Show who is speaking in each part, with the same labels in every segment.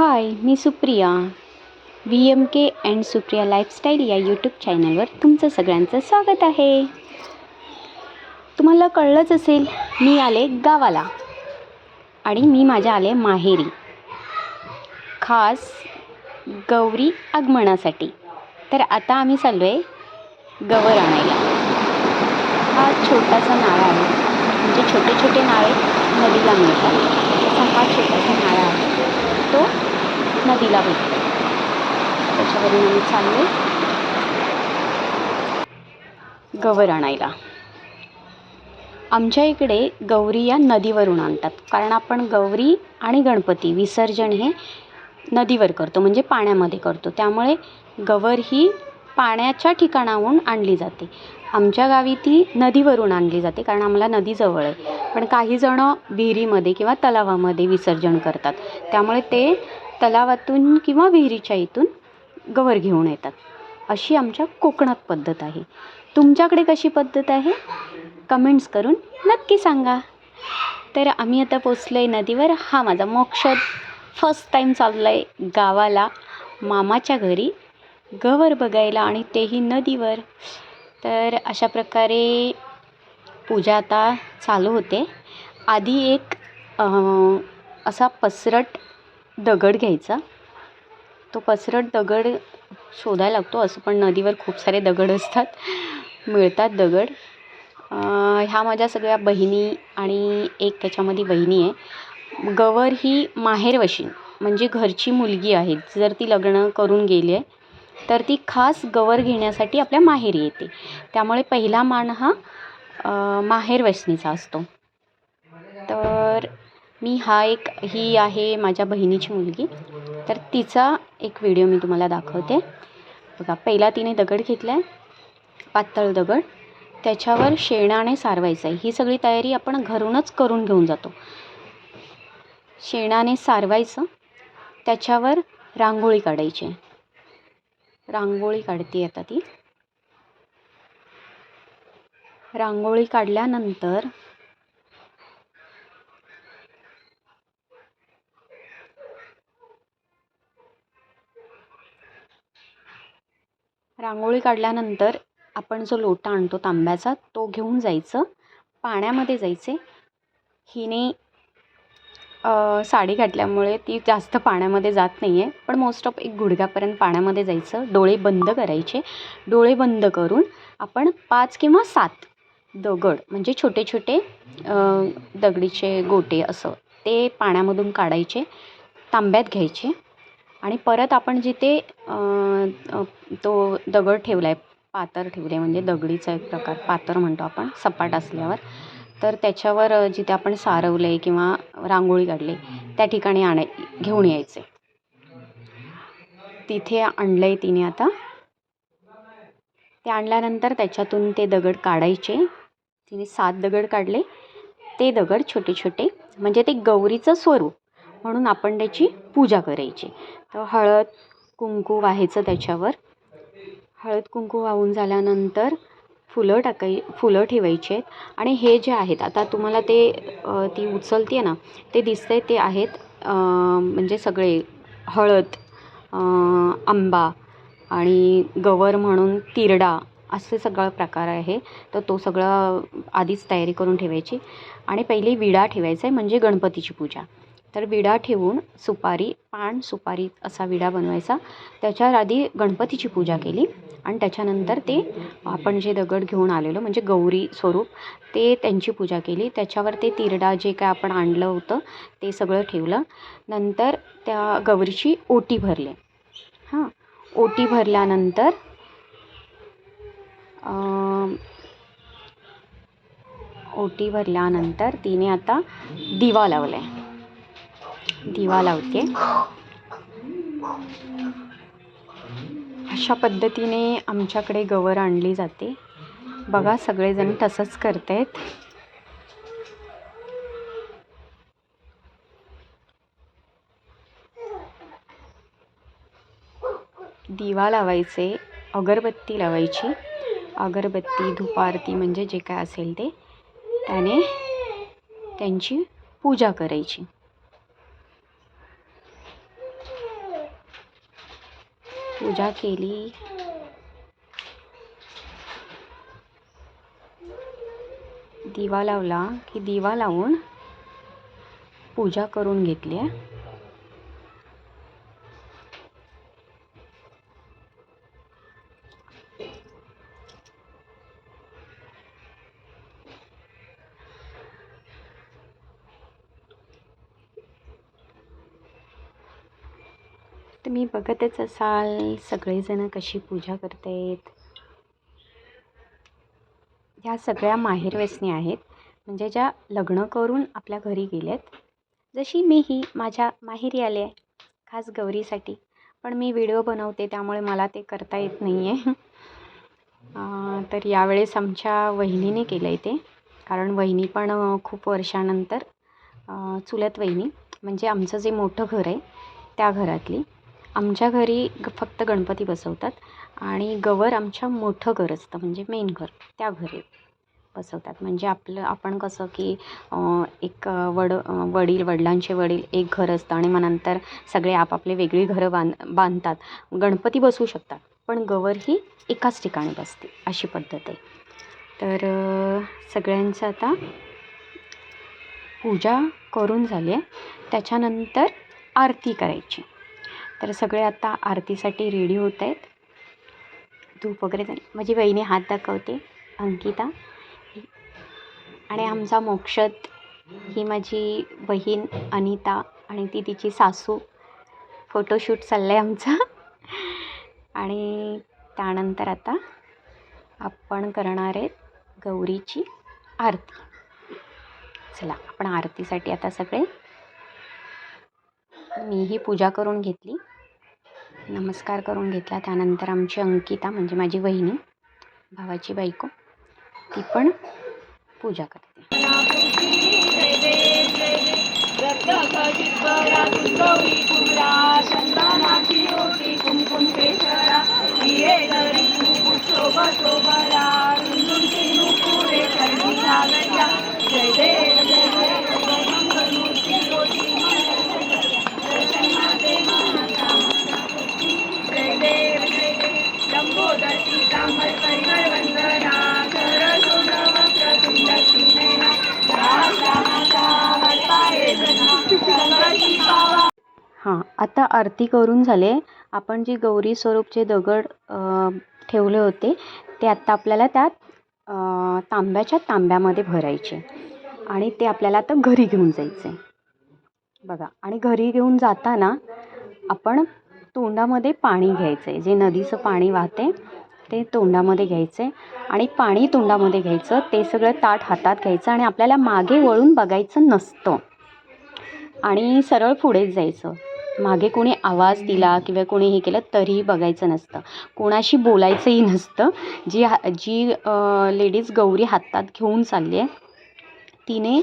Speaker 1: High me Supriya. V M K and Supriya lifestyle या YouTube चॅनलवर तुमचं सगळ्यांचं स्वागत आहे. तुम्हाला कळलंच असेल मी आले गावाला. आणि मी माझ्या आले माहेरी. खास गौरी आगमनासाठी. तर आता आम्ही चाललो आहे गवर आणायला हा छोटासा नाळा आहे. म्हणजे छोटे छोटे नाळे नदीला मिळतात. तसा हा छोटासा नाळा आहे. नदीला भेटतो. त्याच्यावरून आम्ही चालले. गवर आणायला. आमच्या इकडे गौरी या नदीवरून आणतात. कारण आपण गौरी आणि गणपती विसर्जन हे नदीवर करतो म्हणजे पाण्यामध्ये करतो. त्यामुळे गवर ही पाण्याच्या ठिकाणाहून आणली जाते. आमच्या गावी ती नदीवरून आणली जाते कारण आम्हाला नदी जवळ आहे. पण काही जणं विहिरीमध्ये किंवा तलावामध्ये विसर्जन करतात. त्यामुळे ते तलावातून किंवा विहिरीच्या इथून गवर घेऊन येतात. अशी आमच्या कोकणात पद्धत आहे. तुमच्याकडे कशी पद्धत आहे? कमेंट्स करून नक्की सांगा. तर आम्ही आता पोचलो आहे नदीवर. हा माझा मोक्ष फर्स्ट टाईम चालला आहे गावाला मामाच्या घरी गवर बघायला आणि तेही नदीवर. तर अशा प्रकारे पूजा आता चालू होते. आधी एक असा पसरट दगड घ्यायचा. तो पसरट दगड शोधायला लागतो असं पण नदीवर खूप सारे दगड असतात. मिळतात दगड. ह्या माझ्या सगळ्या बहिणी आणि एक त्याच्यामध्ये बहिणी आहे. गवर ही माहेरवशीन म्हणजे घरची मुलगी आहे. जर ती लग्न करून गेली आहे तर ती खास गवर घेण्यासाठी आपल्या माहेरी येते. त्यामुळे पहिला मान हा अ, असतो. मी हा एक ही आहे माझ्या बहिणीची मुलगी. तर तिचा एक व्हिडिओ मी तुम्हाला दाखवते. बघा पहिला तिने दगड घेतला आहे पातळ दगड. त्याच्यावर शेणाने सारवायचं आहे ही सगळी तयारी आपण घरूनच करून घेऊन जातो. शेणाने सारवायचं. त्याच्यावर रांगोळी काढायची. रांगोळी काढते आता ती. रांगोळी काढल्यानंतर रांगोळी काढल्यानंतर आपण जो लोटा आणतो तांब्याचा तो घेऊन जायचं. पाण्यामध्ये जायचे. हिने साडी घातल्यामुळे ती जास्त पाण्यामध्ये जात नाही आहे पण मोस्ट ऑफ एक गुडघ्यापर्यंत पाण्यामध्ये जायचं. डोळे बंद करायचे. डोळे बंद करून आपण पाच किंवा सात दगड म्हणजे छोटे छोटे दगडीचे गोटे असं ते पाण्यामधून काढायचे. तांब्यात घ्यायचे. आणि परत आपण जिथे तो दगड ठेवला आहे पातर ठेवले म्हणजे दगडीचा एक प्रकार पातर म्हणतो आपण सपाट असल्यावर तर त्याच्यावर जिथे आपण सारवलं आहे किंवा रांगोळी काढली त्या ठिकाणी आणाय घेऊन यायचे. तिथे आणलं आहे तिने आता. ते आणल्यानंतर त्याच्यातून ते दगड काढायचे. तिने सात दगड काढले. ते दगड छोटे छोटे म्हणजे ते गौरीचं स्वरूप. म्हणून आपण त्याची पूजा करायची. तर हळद कुंकू वाहायचं त्याच्यावर. हळद कुंकू वाहून झाल्यानंतर फुलं टाकाय फुलं ठेवायचे आहेत. आणि हे जे आहेत आता तुम्हाला ते ती उचलते आहे ना ते दिसतंय ते आहेत म्हणजे सगळे हळद आंबा आणि गवर म्हणून तिरडा असे सगळा प्रकार आहे. तर तो सगळं आधीच तयारी करून ठेवायची. आणि पहिली विडा ठेवायचा आहे म्हणजे गणपतीची पूजा. तर विडा ठेवून सुपारी पान सुपारी असा विडा बनवायचा. त्याच्या आधी गणपतीची पूजा केली आणि त्याच्यानंतर ते आपण जे दगड घेऊन आलेलो म्हणजे गौरी स्वरूप ते त्यांची पूजा केली. त्याच्यावर ते तिरडा जे काय आपण आणलं होतं ते सगळं ठेवलं. नंतर त्या गौरीची ओटी भरले. हां ओटी भरल्यानंतर ओटी भरल्यानंतर तिने आता दिवा लावला आहे दिवा लावते. अशा पद्धतीने आमच्याकडे गवर आणली जाते. बघा सगळेजण तसंच करत आहेत दिवा लावायचे अगरबत्ती लावायची. अगरबत्ती धुपारती म्हणजे जे काय असेल ते. त्याने त्यांची पूजा करायची. पूजा केली. दिवा लावला की दिवा लावून पूजा करून घेतली. आहे तुम्ही बघतच असाल सगळेजण कशी पूजा करतायत ह्या सगळ्या माहेरवेसणी आहेत. म्हणजे ज्या लग्न करून आपल्या घरी गेल्यात जशी मीही माझ्या माहेरी आले आहे खास गौरीसाठी. पण मी व्हिडिओ बनवते त्यामुळे मला ते करता येत नाही आहे तर यावेळेस आमच्या वहिनीने केलं आहे ते. कारण वहिनी पण खूप वर्षानंतर चुलत वहिनी. म्हणजे आमचं जे मोठं घर आहे त्या घरातली. आमच्या घरी ग फक्त गणपती बसवतात आणि गवर आमच्या मोठं घर असतं म्हणजे मेन घर. त्या घरी बसवतात. म्हणजे आपलं आपण कसं की एक वड वडील वडिलांचे वडील एक घर असतं आणि मग नंतर सगळे आपापले वेगळी घरं बांध बांधतात. गणपती बसवू शकतात पण गवर ही एकाच ठिकाणी बसते अशी पद्धत आहे. तर सगळ्यांचं आता पूजा करून झाली आहे. त्याच्यानंतर आरती करायची. तर सगळे आता आरतीसाठी रेडी होत आहेत. धूप वगैरे झाली. माझी बहिणी हात दाखवते अंकिता. आणि आमचा मोक्षत ही माझी बहीण अनिता आणि ती तिची सासू. फोटोशूट चाललं आहे आमचा. आणि त्यानंतर आता आपण करणार आहेत गौरीची आरती. चला आपण आरतीसाठी आता सगळे. मीही पूजा करून घेतली. नमस्कार करून घेतला त्यानंतर आमची अंकिता म्हणजे माझी वहिनी भावाची बायको ती पण पूजा करते आरती करून झाले. आपण जी गौरी स्वरूपचे दगड ठेवले होते ते आत्ता आपल्याला त्यात तांब्याच्या तांब्यामध्ये भरायचे. आणि ते आपल्याला आता घरी घेऊन जायचे. बघा आणि घरी घेऊन जाताना आपण तोंडामध्ये पाणी घ्यायचं. आहे जे नदीचं पाणी वाहते ते तोंडामध्ये घ्यायचं. आहे आणि पाणी तोंडामध्ये घ्यायचं ते सगळं ताट हातात घ्यायचं आणि आपल्याला मागे वळून बघायचं नसतं. आणि सरळ पुढेच जायचं. मागे कोणी आवाज दिला किंवा कोणी हे केलं तरीही बघायचं नसतं. कोणाशी बोलायचंही नसतं. जी हा जी लेडीज गौरी हातात घेऊन चालली आहे तिने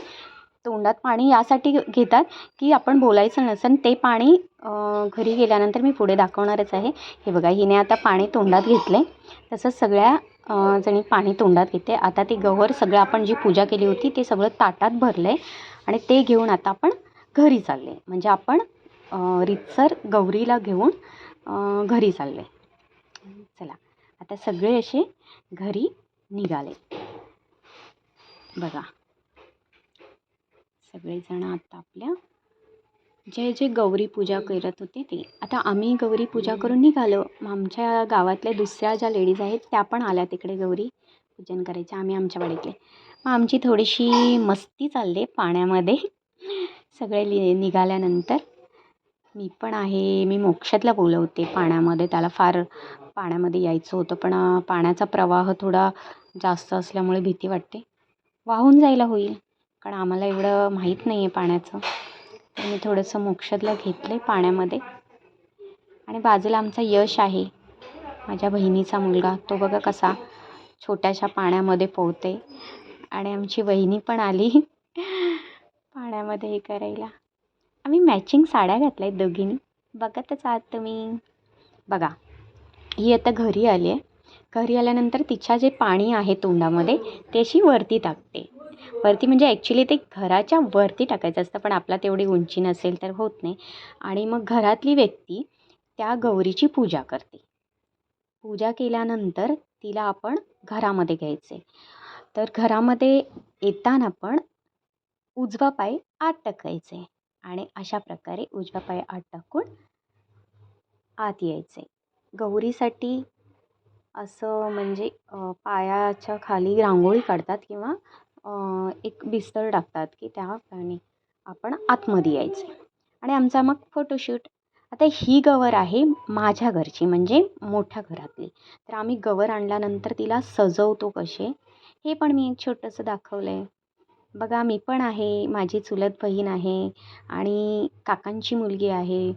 Speaker 1: तोंडात पाणी यासाठी घेतात की आपण बोलायचं नसेल ते पाणी घरी गेल्यानंतर मी पुढे दाखवणारच आहे. हे बघा हिने आता पाणी तोंडात घेतलं आहे तसंच सगळ्या जणी पाणी तोंडात घेते. आता ती गवर सगळं आपण जी पूजा केली होती ते सगळं ताटात भरलं आहे आणि ते घेऊन आता आपण घरी चालले. म्हणजे आपण रितसर गौरीला घेऊन घरी चालले. चला आता सगळे असे घरी निघाले. बघा. सगळेजण आता आपल्या जे जे गौरी पूजा करत होते ते. आता आम्ही गौरी पूजा करून निघालो. मग आमच्या गावातल्या दुसऱ्या ज्या लेडीज आहेत त्या पण आल्या तिकडे गौरी पूजन करायच्या आम्ही आमच्या वाडीतले. मग आमची थोडीशी मस्ती चालली पाण्यामध्ये. सगळे लि निघाल्यानंतर. मी पण आहे. मी मोक्षातला बोलवते पाण्यामध्ये. त्याला फार पाण्यामध्ये यायचं होतं. पण पाण्याचा प्रवाह थोडा जास्त असल्यामुळे भीती वाटते. वाहून जायला होईल. कारण आम्हाला एवढं माहीत नाही आहे पाण्याचं. तर मी थोडंसं मोक्षातला घेतलं आहे पाण्यामध्ये. आणि बाजूला आमचा यश आहे. माझ्या बहिणीचा मुलगा. तो बघा कसा छोट्याशा पाण्यामध्ये पोहते. आणि आमची वहिनी पण आली. पाण्यामध्ये हे करायला. आम्ही मॅचिंग साड्या घातल्या आहेत दोघींनी बघतच आहात तुम्ही. बघा. ही आता घरी आली आहे घरी आल्यानंतर तिच्या जे पाणी आहे तोंडामध्ये ते अशी वरती टाकते. वरती म्हणजे ॲक्च्युली ते घराच्या वरती टाकायचं असतं पण आपला तेवढी उंची नसेल तर होत नाही. आणि मग घरातली व्यक्ती त्या गौरीची पूजा करते. पूजा केल्यानंतर तिला आपण घरामध्ये घ्यायचे. तर घरामध्ये येताना पण उजवा पाय आत टाकायचे. आणि अशा प्रकारे उजव्या पाय आत टाकून आत यायचे. गौरीसाठी असं म्हणजे पायाच्या खाली रांगोळी काढतात किंवा एक बिस्तर टाकतात की त्या आपण आतमध्ये यायचे. आणि आमचा मग फोटोशूट. आता ही गवर आहे माझ्या घरची म्हणजे मोठ्या घरातली. तर आम्ही गवर आणल्यानंतर तिला सजवतो कसे? हे पण मी एक छोटंसं दाखवलं आहे बघा मी पण आहे माझी चुलत बहीण आहे आणि काकांची मुलगी आहे.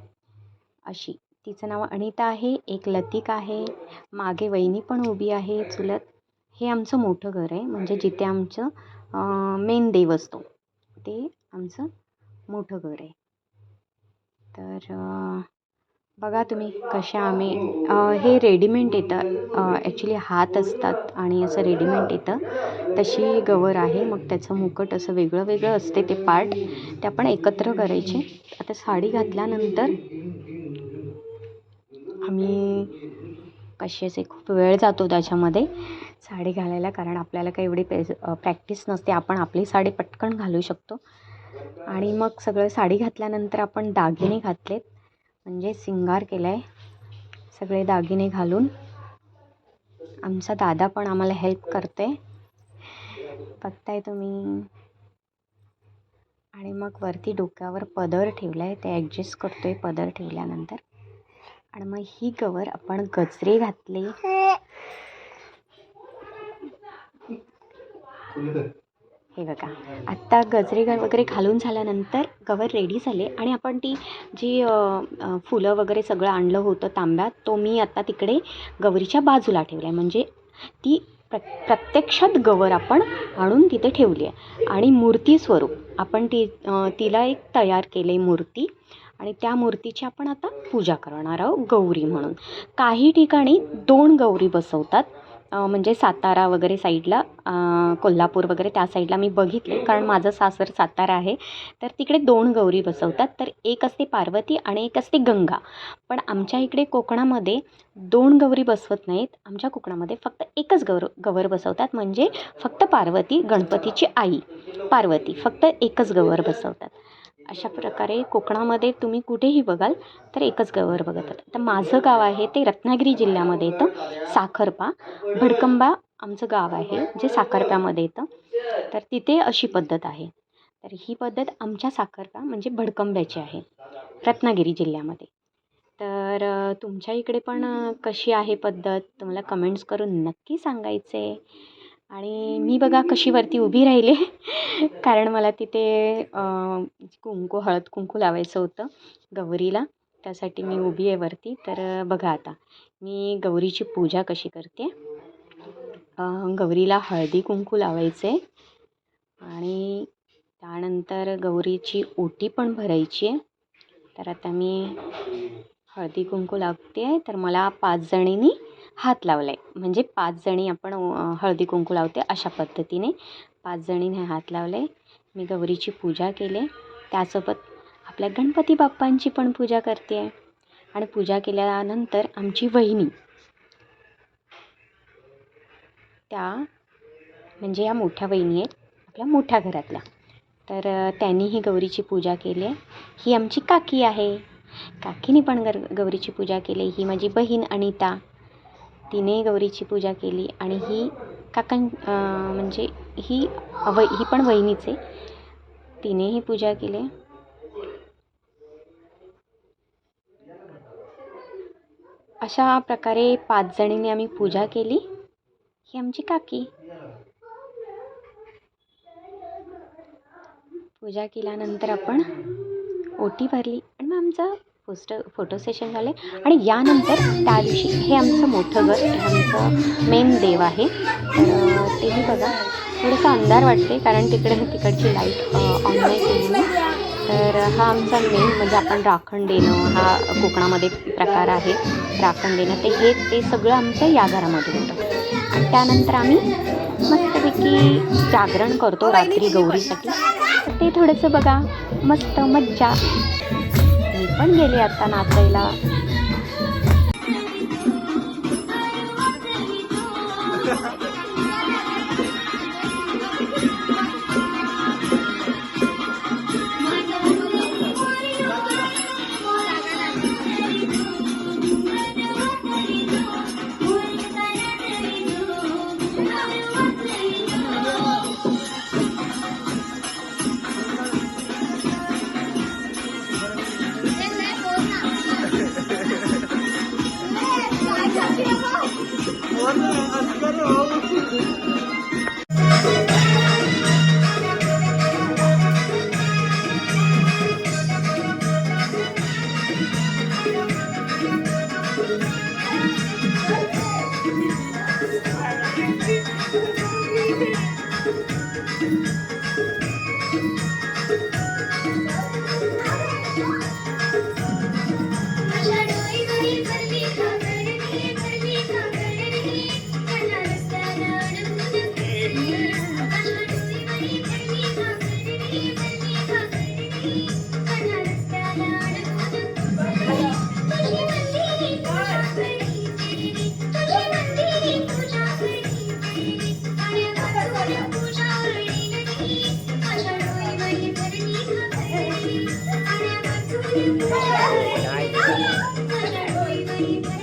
Speaker 1: अशी. तिचं नाव अनिता आहे एक लतिक आहे मागे वहिनी पण उभी आहे चुलत. हे आमचं मोठं घर आहे म्हणजे जिथे आमचं मेन देव असतो. ते आमचं मोठं घर आहे. तर बघा तुम्ही कशा आम्ही हे रेडीमेंट येतं. ॲक्च्युली हात असतात आणि असं रेडीमेंट येतं. तशी गवर आहे. मग त्याचं मुकट असं वेगळं वेगळं असते ते पार्ट. ते आपण एकत्र करायचे. आता साडी घातल्यानंतर आम्ही कसे असे खूप वेळ जातो त्याच्यामध्ये साडी घालायला. कारण आपल्याला काही एवढी पे प्रॅक्टिस नसते. आपण आपली साडी पटकन घालू शकतो. आणि मग सगळं साडी घातल्यानंतर आपण दागिने घातलेत. म्हणजे सिंगार केला आहे सगळे दागिने घालून. आमचा दादा पण आम्हाला हेल्प करते. बघताय तुम्ही. आणि मग वरती डोक्यावर पदर ठेवला आहे ते ॲडजस्ट करतो आहे पदर ठेवल्यानंतर. आणि मग ही कवर आपण गजरे घातले. हे बघा. आत्ता गजरे वगैरे घालून झाल्यानंतर गवर रेडी झाले आणि आपण ती जी फुलं वगैरे सगळं आणलं होतं तांब्यात तो मी आत्ता तिकडे गौरीच्या बाजूला ठेवला आहे म्हणजे ती प्र प्रत्यक्षात गवर आपण आणून तिथे ठेवली आहे. आणि मूर्ती स्वरूप आपण ती तिला एक तयार केले मूर्ती आणि त्या मूर्तीची आपण आता पूजा करणार आहोत गौरी म्हणून. काही ठिकाणी दोन गौरी बसवतात. म्हणजे सातारा वगैरे साईडला कोल्हापूर वगैरे त्या साईडला मी बघितले. कारण माझं सासर सातारा आहे. तर तिकडे दोन गौरी बसवतात. तर एक असते पार्वती आणि एक असते गंगा. पण आमच्या इकडे कोकणामध्ये दोन गौरी बसवत नाहीत. आमच्या कोकणामध्ये फक्त एकच गौर गवर बसवतात. म्हणजे फक्त पार्वती गणपतीची आई. पार्वती फक्त एकच गवर बसवतात. अशा प्रकारे कोकणामध्ये तुम्ही कुठेही बघाल तर एकच गवर बघतात तर माझं गाव आहे ते रत्नागिरी जिल्ह्यामध्ये येतं साखरपा. भडकंबा आमचं गाव आहे जे साखरप्यामध्ये येतं. तर तिथे अशी पद्धत आहे. तर ही पद्धत आमच्या साखरपा म्हणजे भडकंब्याची आहे रत्नागिरी जिल्ह्यामध्ये. तर तुमच्या इकडे पण कशी आहे पद्धत? तुम्हाला कमेंट्स करून नक्की सांगायचे आणि मी बघा कशी वरती उभी राहिले. कारण मला तिथे कुंकू हळद कुंकू लावायचं होतं गौरीला. त्यासाठी मी उभी आहे वरती. तर बघा आता मी गौरीची पूजा कशी करते. गौरीला हळदी कुंकू आहे आणि त्यानंतर गौरीची ओटी पण भरायची आहे. तर आता मी हळदी कुंकू लागते आहे तर मला पाच जणींनी हात लावला आहे म्हणजे पाच जणी आपण हळदी कुंकू लावते अशा पद्धतीने. पाच जणींनी हात लावले मी गौरीची पूजा केली त्यासोबत आपल्या गणपती बाप्पांची पण पूजा करते आहे आणि पूजा केल्यानंतर आमची वहिनी. त्या म्हणजे या मोठ्या वहिनी आहेत आपल्या मोठ्या घरातल्या. तर त्यांनी ही गौरीची पूजा केली आहे ही आमची काकी आहे. काकीने पण गर गौरीची पूजा केली ही माझी बहीण अनिता. तिने गौरीची पूजा केली आणि ही काकां म्हणजे ही वै ही पण वहिनीच आहे. तिनेही पूजा केली. अशा प्रकारे पाच जणींनी आम्ही पूजा केली. ही आमची काकी. पूजा केल्यानंतर आपण ओटी भरली. आणि मग आमचा पोस्ट फोटो सेशन झाले. आणि यानंतर त्या दिवशी हे आमचं मोठं घर हे आमचं मेन देव आहे. तर तेही बघा. थोडंसं अंधार वाटते कारण तिकडे तिकडची लाइट ऑन नाही केली मी. तर हा आमचा मेन म्हणजे आपण राखण देणं हा कोकणामध्ये प्रकार आहे. राखण देणं. ते हे ते सगळं आमचं या घरामध्ये होतं. आणि त्यानंतर आम्ही मस्तपैकी जागरण करतो रात्री गौरीसाठी. तर ते थोडंसं बघा. मस्त मज्जा. पण गेली आता नाचायला
Speaker 2: Thank you. Bye.